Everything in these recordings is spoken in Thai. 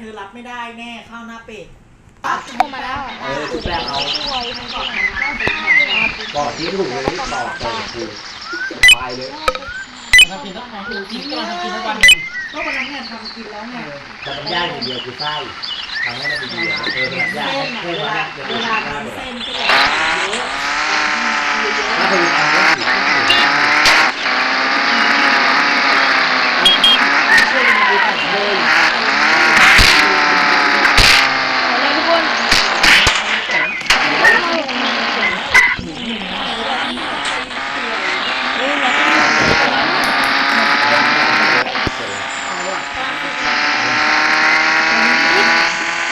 เธอรับไม่ได้แน่ข้าวหน้าเป็ดโทรมาแล้วเออคุณแป้งเอาช่วยทั้งก่อนทั้งก่อนก่อนที่ถูกเลยตอกตอกถูกตายเลยทำกินต้องของถูกกินก็ทำกินทุกวันหนึ่งก็วันนั้นเนี่ยทำกินแล้วไงแต่มันยากอย่างเดียวคือไส้ทำให้มันดีๆเออมันยากเส้นให้อะเส้นเวมันลายากจะเวเป็นลาข้าวทำเดือเส้นก็จะเยอะถ้าเป็นทำได้ดีช่วยมันดูตัดเลยเลยทุกคน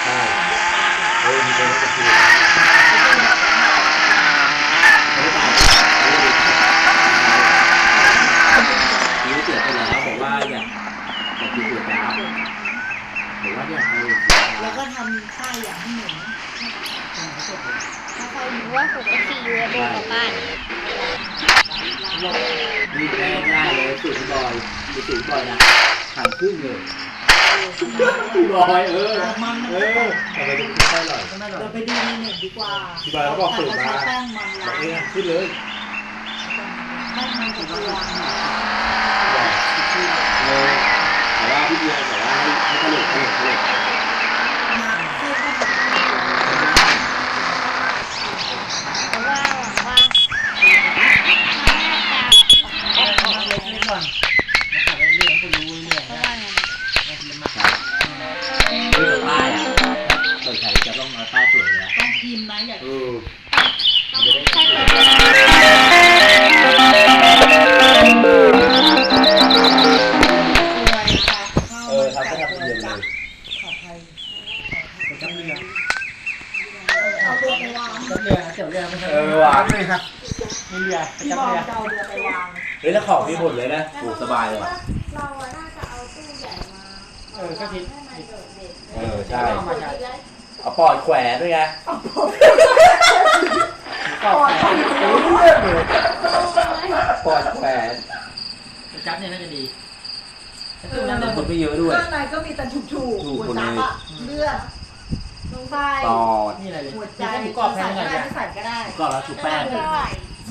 ใช่เออมีคนจะคือไม่ตายคิ้วเสียไปแล้วบอกว่าอยากอยากกินก๋วยจั๊บบอกว่าอยากไป แล้วก็ทำไส้อย่างที่หนึ่ง ถ้าใครรู้ว่าผมก็ขี่ยูเอฟโอกลับบ้านดีแน่ง่ายเลยสูตรพี่บอยมีสูตรพี่บอยนะหั่นครึ่งเลยพี่บอยเออมันเออทำไมถึงไม่อร่อยเราไปดูในเน็ตดีกว่าพี่บอยเขาบอกสูตรมาใช้แป้งมันบอล้ากงเองขึ้นเลยแป้งมันกับตัวบอกเลยแต่ว่าพี่เบียร์บอกว่าให้ให้กระโหลกกระโหลกกระโหลก น่ ของมีหมดเลยนะโอ้สบายเลยว่ะเราอะน่าจะเอาตู้ใหญ่มาเออก็คิด ให้มันโดดเด่นเออใช่ เอามาใช้เอาปอดแขวนด้วยไงก็แขวนเลือดเลยปอดแขวนจับเนี่ยน่าจะดีตู้นั้นแต่ได้คผนลไม่เยอะด้วย ข้างในก็มีแต่ฉุกฉุกถูกหัวคนจับเลยอะเลือดลงไปปอดนี่อะไรเลยหัวใจมีหมูกรอบแพใส่งหน่ก็อยได้จ้ะไม่ใส่ก็ได้ ก็แล้วชุบแป้งก็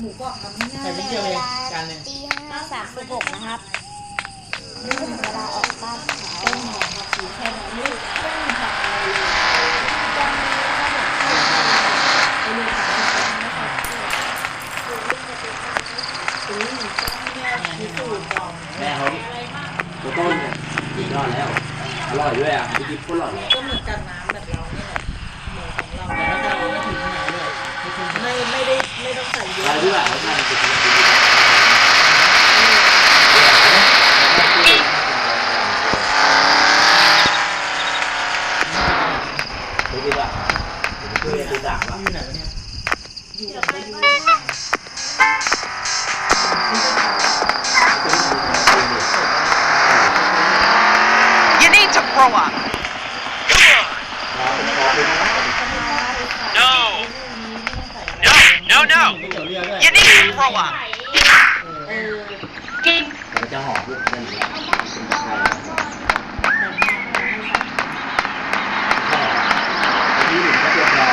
หมูกรอบทำง่ายใส่นิดเดียวเองจานหนึ่งตีห้าสามสิบหกนะครับนี่ถึงเวลาออกบ้านแล้วต้นหอมผักชีแค่นั้นลูกต้นผักอะไร จะมีขนม ไอ้ลูกผักอุ้ยเนี่ยมีสูตรก่อน แม่เขาตัวต้นเนี่ยสุดยอดแล้ว อร่อยด้วยอะพี่กิ๊ฟก็อร่อยเลย ก็เหมือนกันน้ำแบบเราเนี่ยแหละหมูของเรา แต่เราจะเอาไม่ถึงขนาดเลยไม่ถึง ไม่ไม่ได้ไม่ต้องใส่เย ใคร อะ ที่แบบเขาทานเป็นกินไม่ดีป่ะผมช่วยตีสามอะ อยู่ไหนวะเนี่ย อยู่กับไม่อยู่ You need to grow up. No. No, no, no. เจียวเรือด้วย You need to grow up. เออ แต่มันจะหอมพวกนั้นอยู่แล้วใช่ที่หนึ่งก็เตรียมรอ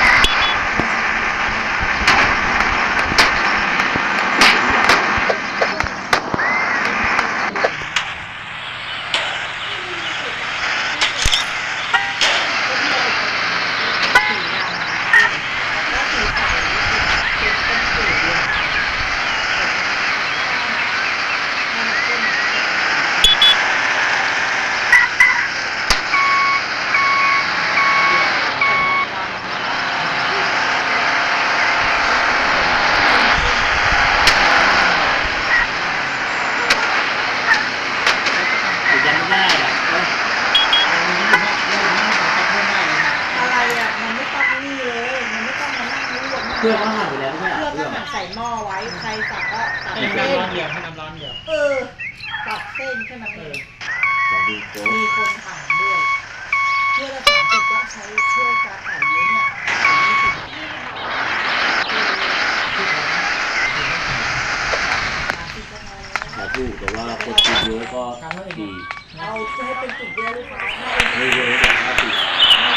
อีกอย่างไม่ได้อะเอ้ย อะไรอะมันไม่ต้องนี่เลย มันไม่ต้องมานั่ งรู้ว่าเพื่อนเขาหั่นไปแล้วไม่ใช่เหรเพื่ออเพื่ก็อนหั่นใส่หม้อไว้ใครสั่งก็ตัดให้เส้น้ำร้อนนเดียวให้น้ำร้อนเดียว เออตัดเส้นแค่นั้นเอเอองสองดีโจ๊กมีคนถามด้วยเพื่อละสามสิบก็ใช้ช่วยการขายเยอะเนี่ยยี่สิบสามสิบก็พอแล้วขายถูกแต่ว่าคนกินเยอะก็ดีเอาจะให้เป็นจุดเดียวลูกค้าให้ไม่เยอะแต่ว่าติดยื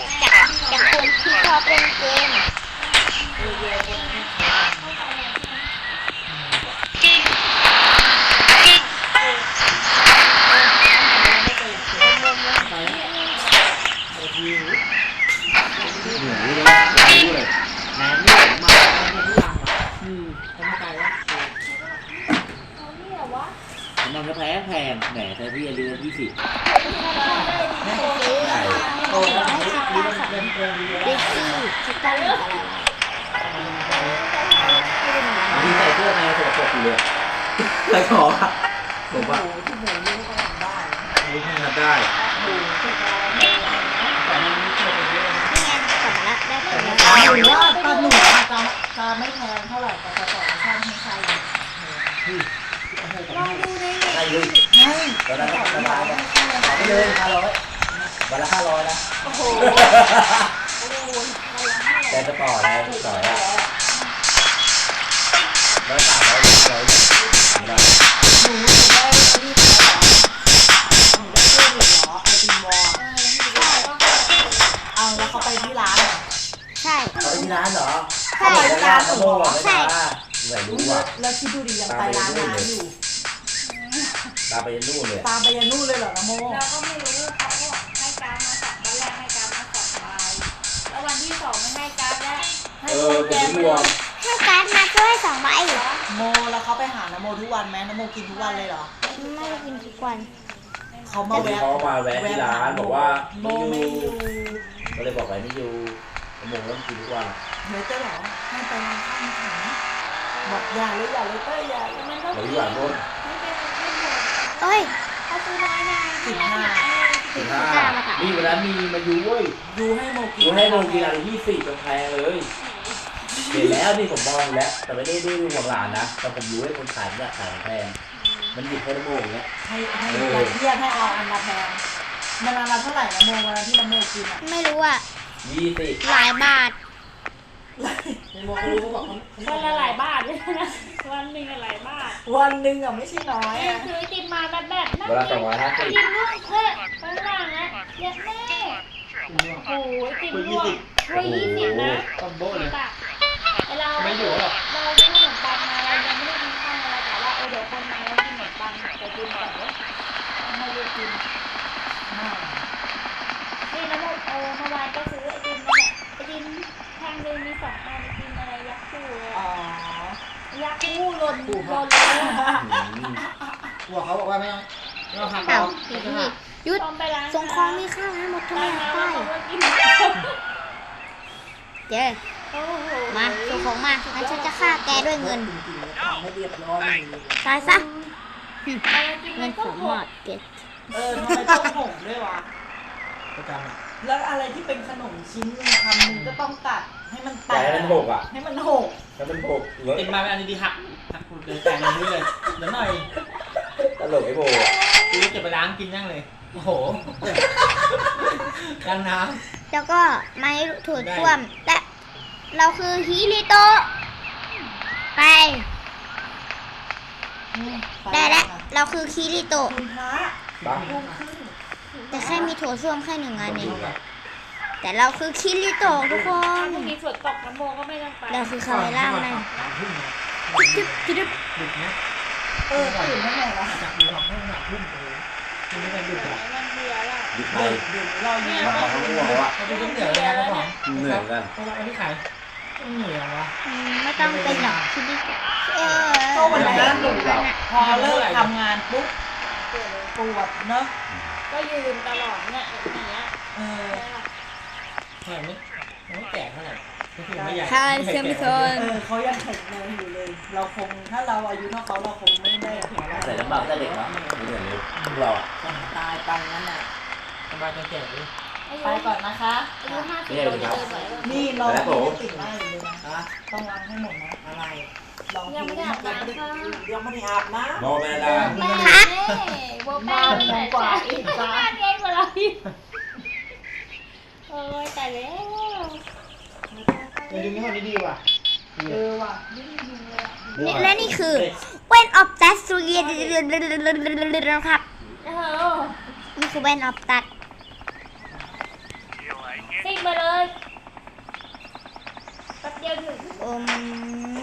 จากจากจากคนที่ชอบเล่นเกม ไปทีม เหนื่อยเลยรู้เลยแหนนี่ผมมา ที่รังอะ อืม ทำไม่ไกลวะ เขาเนี่ยวะ มันก็แพ้ แหมแต่ที่เรียนยี่สิบซื้อใช่โอ้ยดีมันเป็นเรื่องเด็กซี่ชิต้าอะไรมีใส่เสื้อในสกปรกอยู่เลยใส่ขอผมโอ้ว่าโหที่หมูนี่ก็ทำได้รู้ทำได้โอ้โหที่เขาแต่มันไม่เคยเป็นเรื่องนี่ไงกลับมาละได้ผลแล้วหรือว่าตาหนูจะจะไม่แพงเท่าไหร่แต่จะต่อช่างให้ใครลองดูใน ใช่เลยให้ตอนนั้นสบายนะเอาไปเลยห้าร้อยวันละห้าร้อยนะ โอ้โหแต่จะต่อแล้วต่อแล้วร้อยสามร้อยร้อยไม่ได้หนูหนูได้รีบไปเหรอหนูได้เครื่องเหรอไอติมวอลเอาแล้วเขาไปที่ร้านเหรอใช่เอาไปที่ร้านเหรอใช่เอาไปที่ร้านโม่ไม่ได้ไม่รู้อะแล้วคิดดูดิยังไปร้านน้ำอยู่ ตามไปยันนู่นเลยตามไปยันนู่นเลยเหรอนะโมเราก็ไม่รู้เขาก็บอกให้การดมาสองวันแรกให้การดมาสองใบแล้ววันที่สองไม่ให้การดแล้วให้เอคอนผมแจกไม่รวมให้การดมาช่วยสองใบโมแล้วเขาไปหานะโมทุกวันไหมนะโมกินทุกวันเลยเหรอไม่ได้กินทุกวันเขาบามางทีแวะเขามาแวะที่ร้านบอกว่าโมไม่ไม่ออยู่ยู่ก็เลยบอกไปไม่อยู่โมงต้องกินทุกวันเดี๋ยวจะเหรอให้ไปร้านข้าวมันขายบอกอย่าเลยอย่าเลยเต้ยอย่าเลยมันก็เราอกิยู่หลังโน้น ไม่เป็นไม่หมด เอ้ยเขาซื้อน้อยนานสิบห้าสิบห้านี่วันนั้นมีมาอยู่เว้ยดูให้โมกินดูให้โมกินอะไรยี่สิบแพงเลยเห็นแล้วนี่ผมมองแล้ว แต่ไม่ได้ได้ดูของหลานนะแต่ผมรู้ให้คนขายเนี่ยขายแพงมันหยิบให้โมอย่างเงี้ยให้ให้ละเทียบให้เอาอันละแพงมันอันละเท่าไหร่นะโมวันนั้นที่นะโมกินอะไม่รู้อะยี่สิบหลายบาท ในโมก็รู้เขาบอกเขาวันละหลายบาทเลยนะวันหนึ่งอะหลายบาทวันหนึ่งอะไม่ใช่น้อยเนี่ยอะซื้อไอติมมาแบบแบบนั่งเวลาสองร้อยห้าสิบกินลูกเพื่อข้างล่างนะเย็ดแม่โอ้ยติมลวกถ้วยยี่สิบนะต้มโบ้เลย ตักไอเราไม่อยู่หรอก เราซื้อขนมปังมาเรายังไม่ได้กินข้าวอะไรแต่ว่าเออเดี๋ยวคนมาแล้วกินขนมปังแต่กินก่อนเว้ยไม่ได้กิน นี่นะโมเออเมื่อวานก็ซื้อไอติมนั่นแหละไอติมแท่งหนึงมีสองอันไอติมอะไรยักษ์คู่เลย อ๋อ ยักษ์ คู่หล่นหล่นเลยหัวเขาบอกว่าไม่ต้องไม่ต้องหักอ้าวเราหยุด ตอนไปร้านส่งของมีค่าให้หมดทุกร้าอนย่างค้าไปเราก็กินเจ๊โอ้โหมาส่งของมางั้นฉันจะฆ่าแกด้วยเงินจริงๆทำไม่เรียบร้อยเลยตายซะอะไรกินเงิมันนสก็มหหมมดดเก็ตเออทำไมต้องหงด้วยวะ ประจำอะแล้วอะไรที่เป็นขนมชิ้นหนึงคำหนึงก็ต้องตัดให้มันแตแต่กให้มันหกอะให้มันหก ถ้ามันหกเยอะติดมาเป็นอันดีๆหัก หักคุณเลยแต่งอย่างนี้เลยเดี๋ยวหน่อยตลกไอ้โบอะกูจะไปล้างกินยังเลย โอ้โหล้างน้ แล้วก็ไม้ถูดท่วมและเราคือฮิริโตะไปได้แล้วเราคือคิริโตะคุณพระบ้าทุ่มครึ่งแต่แค่มีโถส้วมแค่หนึ่งอันเองแต่เราคือคิริโตะทุกคนถ้ามีฝนตกน้ำโมก็ไม่ต้องไปเราคือคาเมล่าแมนำพึ่งนะ จุ๊บจุ๊บจุ๊บดึกนะเออตื่นเมื่อไหร่วะจากดูของให้หนักพึ่งเลยคุณไม่ได้ดึกอะมันเบียร์แล้วหยิบไปเดี๋ยวเราอยู่มาของง่วงวะเขาดูเหนื่อยเลยนะเขาบอกเหนื่อยกันเขาบอกอันนี้ขายเหนื่อยวะอืมไม่ต้องเป็นหรอกคิริโตะเออก็วันนั้นหนูนั่นน่ะพอเลิกทำงานปุ๊บปวดเนอะก็ยืนตลอดเนี่ยอย่างเงี้ยเออแค่ไม่ไม่แก่เท่าไหร่ก็ คือไม่อยากค่ะไม่อยากเซมิโซแกะนเออเขายังแข็งแรงอยู่เลย เราคงถ้าเราอายุเท่าเขาเราคงไม่ได้แข็งแรงใส่ลำบากแต่เด็กเนาะไม่เหมือนเลยพวกเราอะตายไปงั้นน่ะสบายจะแก่เลยอายุไปก่อนนะคะอายุห้าสิบเราจะเดินไหวปะนี่เราไม่ได้ติดหน้าอยู่เลยนะต้องล้างให้หมดนะอะไรลองยังไม่ได้อาบน้ำค่ะยังไม่ได้อาบน้โมเมลาแม่โบแป้งแต่กว่าอีกบ้านเองกว่าเราอีกโอ้ยแต่แล้ว เออดูนี่ห้องนี้ดีว่ะำเออว่ะนี่และนี่คือ When of that สุริยครับเออนี่คือ When of that ซิ่งไปเลยแป๊บเดียวถึงอืม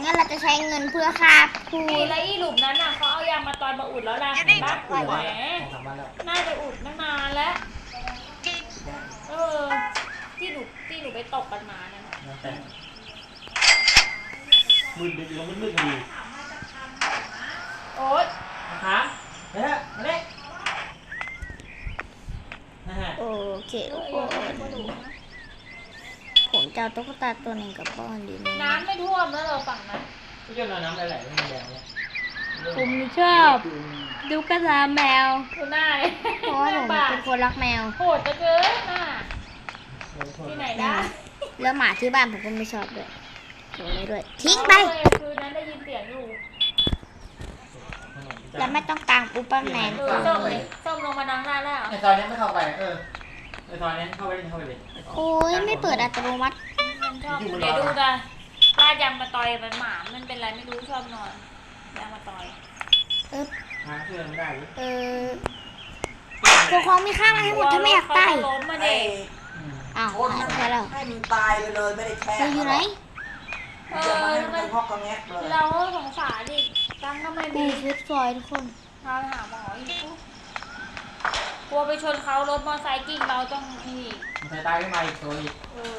งั้นเราจะใช้เงินเพื่อค่าผู้นี่แล้วอีหลุมนั้นน่ะเขาเอายางมาตอนมาอุดแล้วล่ะเห็นปะอุ่นแหมแล้วสองสามวันแล้วน่าจะอุดตั้งนานแล้ว เออ ที่หนูที่หนูไปตกกันมาเนี่ย แล้วแต่มืดดึกลงมืดๆพอดีโอ๊ยนะคะเฮ้ยมาเด็กนะฮะโอเคโอ้โหผมจะเอาตุ๊กตาตัวหนึ่งกับป้อนดีน้ำไม่ท่วมแล้วเหรอฝั่งนั้นก็จะน้ำไหลๆไม่มีแรงเนี่ยผมชอบดูกระตาแมวดูหน้าเลยเพราะว่าผมเป็นคนรักแมวโหดจะเกินน้าที่ไหนได้ แล้วหมาที่บ้านผมก็ไม่ชอบด้วยโดนเลยด้วย ทิ้งไปเอาเลยคืนนั้นได้ยินเสียงอยู่แล้วไม่ต้องตามอุปเปอร์แมนเออส้มเลยส้มลงมานั่งได้แล้วในซอยนี้ไม่เข้าไป เออในซอยนี้เข้าไปเลยเข้าไปเลยโอ้ยไม่เปิดอัตโนมัติมันชอบเดี๋ยวดูกันป้ายำมาต่อยมันหมา มันเป็นไรไม่รู้ชอบนอนยำมาต่อยหาเพื่อนไม่ได้หรือเออตัวของมีค่ามาให้หมดถ้าไม่อยากตายเขล้มมาเด็ก อืมอ้าวหายไปแล้วให้มันตายไปเลยไม่ได้แช่เราอยู่ไหนเอจะมาอให้มัมันนพอกกระแงะเลยเราก็สงสารดิตั้งทำไมกูมีฟุตซอยทุกคนพาไปหาหมออีกกลัวไปชนเขารถมอเตอร์ไซค์กิ่งเราต้องนี่มันใส่ตายขึ้นมาอีกตัวอีกเออ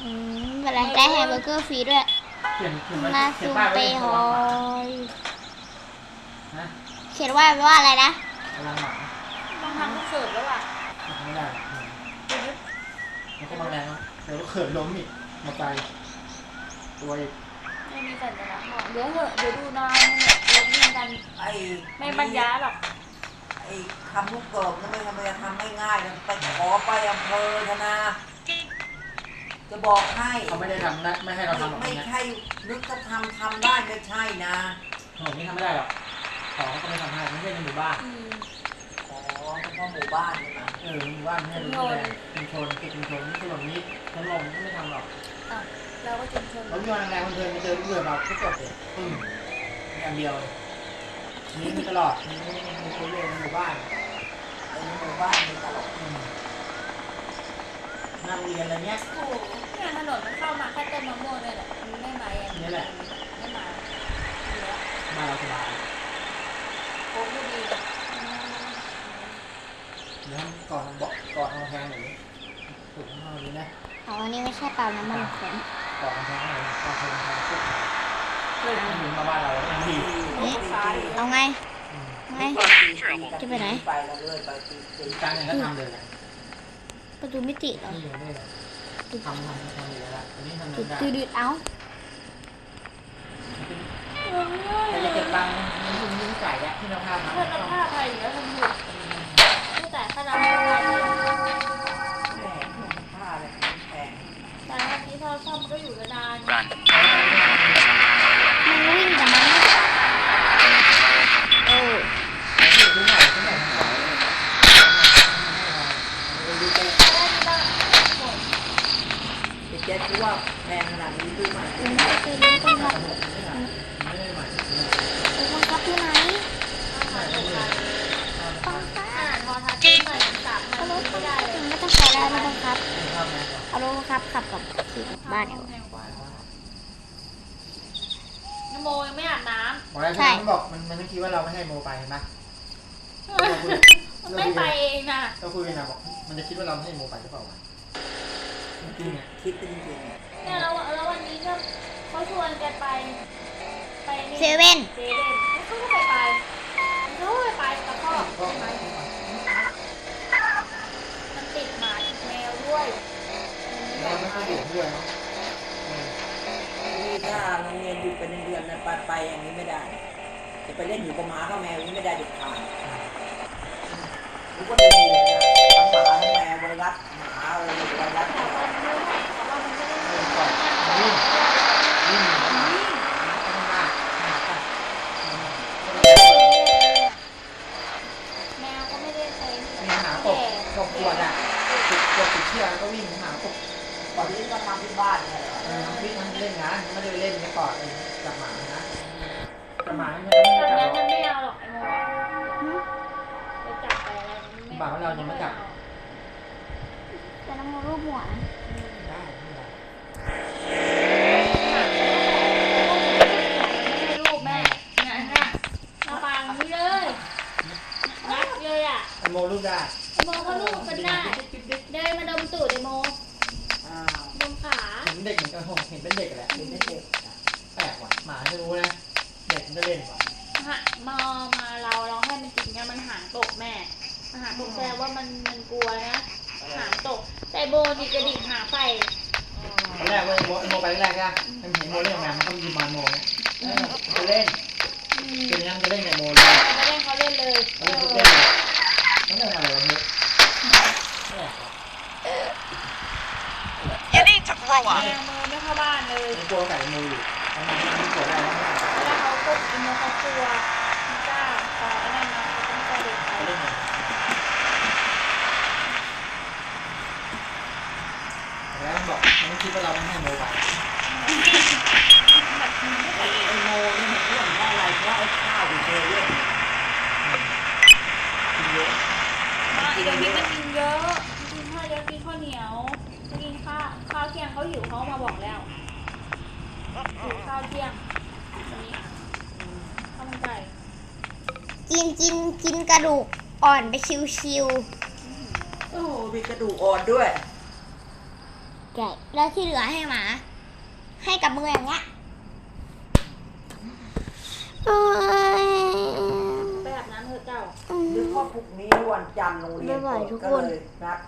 อืมเวลาได้แฮมเบอร์เกอร์ฟรีด้วยเขียนเขียนไว้มาเขียซูนป้ายเปไว้ฮในอตัวยนะเขียนว่าว่าอะไรนะ กำลังหมาต้องทำทุกเสิร์ฟแล้วอะไม่ได้ มันก็มาแรงแล้วเดี๋ยวเขินล้มอีกมาไปตัวอีกไม่มีสัญลักษณ์บอกเดี๋ยวเหอะเดี๋ยวดูนานเนี่ยรถวิ่งกันไอ้ไม่บรรยายหรอกไอ้ทำลูกเกิบนั่นไม่ทำไมจะทำไม่ง่ายนะไปขอไปอำเภอธนา จะบอกให้เขาไม่ได้ทำนะไม่ให้เราทำหรอกไม่เนี่ยใช่นึกจะทำทำได้ไม่ใช่นะถนนนี้ทำไม่ได้หรอกของก็ไม่ทำให้ไม่ใช่ในหมู่บ้านอืมอ๋อเฉพาะหมู่บ้านนี่นะ เออหมู่บ้านไม่ให้ดูแลชุมชนคือชุมชนนี่ถนนนี้ถนนก็ไม่ทำหรอกอะเราก็ชุมชนรถยนต์แรงๆมันเดินไปเจอเรือเราก็จบเลยปึ้งอย่างเดียวนี่มีตลอดมีมีคนเรียนในหมู่บ้านไอ้หมู่บ้านนี่ตลกอืมนั่งเรียนอะไรเงี้ยโอ้โหเนี่ยถนนมันเข้ามาแค่ต้นมะม่วงเลยแหละมันไม่มาอย่างนี่แหละไม่มาดีแล้วบ้านเราสบายโค้งก็ดีเลย เดี๋ยวก่อนเบาะก่อนเอาแพงหน่อยนี้ถูกมากเลยนะเอาอันนี้ไม่ใช่เปล่าน้ำมันผมก่อนเอาแพงหน่อยก่อนเอาแพงปุ๊บเฮ้ยมันหนุนมาบ้านเราแล้วดีนี่เอาไงอืมไง จะไปไหน ไปกันเลยไปตีตีอีกการหนึ่งก็ทำเลยแหละประตูมิติเหรอนี่อยู่นี่แหละทำทำทำอยู่แล้วล่ะอันนี้ทำจุดได้ตืดๆเอาแต่จะเก็บตังค์มันยุ่งยุ่งจ่ายแยะที่เราทำนะเพื่อนเราผ้าไทยอยู่แล้วมันหยุดไม่ แต่ขนาดไม่ได้เลยแหมผ้าอะไรแพงแต่วันนี้เราซ่อมก็อยู่กระดาน Run. มันวิ่งแต่มันโอ้ ซื้อใหม่ซื้อใหม่ทั้งหลาย ไอ้เจ๊คิดว่าแพงขนาดนี้ซื้อมา ยไม่ได้เป็นต้นครับ ไม่ได้ใหม่ ไปบังคับที่ไหน อาหารโรงงาน บังคับ อาหารพอทัดขึ้นหน่อยสามพั เอา น รถ ไม่ได้เลย ไม่ต้องใช้แล้วรถบังคับ ทำไงก่อน เอารถบังคับขับกับขี่กลับบ้านเอา นโมยังไม่อาบน้ บอกแล้วใช่มันบอกมันมันต้องคิดว่าเราไม่ให้โมไปเห็นปะำมันไม่ไป เองนะเราคุยกันนะบอกมันจะคิดว่าเราไม่ให้โมไปหรือเปล่าวะจริงๆอะคิดจริงๆเนี่ยเนี่ยแล้วแล้ววันนี้ก็เขาชวนแกไป ไปนี่เซเว่น เซเว่นแล้วเขาก็ไปไปเขาก็ไปไปกับพ่อก็ใช่ไหมมันติดหมาติดแมวด้วยเราไม่ค่อยเดือดด้วยเนาะโรงเรียนหยุดไปเดือนๆนะไปไปอย่างนี้ไม่ได้ จะไปเล่นอยู่กับหมากับแมวอย่างนี้ไม่ได้เด็ดขาด รู้ก็ดีเลยนะทั้งหมาทั้งแมวไวรัสหมาอะไรไวรัสแต่ว่ามันไม่ได้แต่ว่ามันไม่ได้เออก่อนวิ่งวิ่งหนีหมาหมากัดหมากัดแมวก็ไม่ได้ใช้มีหมาตกตกขวดอะติดกดติดเชือกแล้วก็วิ่งหาตกก่อนที่ก็ทำที่บ้านเนี่ยแหละเออวิ่งมันเล่นงานไม่ได้ไปเล่นในกอดเองกับหมานะกับหมาไม่แบได้บจับนั้นหรอกมันไม่เอาหรอกไอ้โม บ่าวเรายังไม่จับแต่น้ำมันรูปหัวนะ ได้ไม่ได้ ไม่ให้รูปแม่เนี่ยเนี่ยมาปางนี่เลยนัดเลยอะ ไอโมลูกได้ ไอโมก็รูปกันได้เดินมาดมตูดไอโม อ้าว ดมขา เห็นเด็กเหมือนกันผมเห็นเป็นเด็กแหละ เป็นเด็ก แปลกว่ะหมาจะรู้นะเด็กมันจะเล่นว่ะ ฮะมามาเราเราให้มันกินกันมันหางตกแม่มันหางตกแสดงว่ามันมันกลัวนะหางตก แต่โบนี่กระดิกหางไป ตอนแรกเว้ยโมโมไปแรกๆนะมันเห็นโมเล่นกับแมวมันก็มีบอลโมเนี่ยเออจะเล่น อืม เป็นยังจะเล่นกับโมเลยมาเล่นเขาเล่นเลยเขาเล่นทุกเล่นเลยเขาเล่นอะไรวะเนี่ยแปลกว่ะ You need to grow แม up. วมือไม่เข้าบ้านเลยมันกลัวใส่โมอยู่ทำไมมันกลัวได้แล้วเวลาเขากดอินโมเขากลัวไม่กล้าพอไอ้นั่นมาเขาต้องกระเด็กไปเขาเล่นไงแล้วมันบอกมันไม่คิดว่าเราไม่ให้โมไปไอ้ไอ้โมนี่มันเรื่องเพราะอะไรเพราะไอ้ข้าวที่เธอเรื่องกินเยอะ มาอีก เดี๋ยวนี้มันกินเยอะกินข้าวเยอะกินข้าวเหนียวกินข้าวข้าวเที่ยงเขาหิวเขามาบอกแล้วหิวข้าวเที่ยงวันนี้ข้าวมันไก่กินกินกินกระดูกอ่อนไปชิวโอ้โหมีกระดูกอ่อนด้วย ๆแกะแล้วที่เหลือให้หมา ให้กับมืออย่างเงี้ยเอ้ยไปอาบน้ำ เถอะเจ้าอืมหรือพ่อพรุ่งนี้วันจันทร์โรงเรียนไม่ไหวเปิดทุกก็คนเลยนัด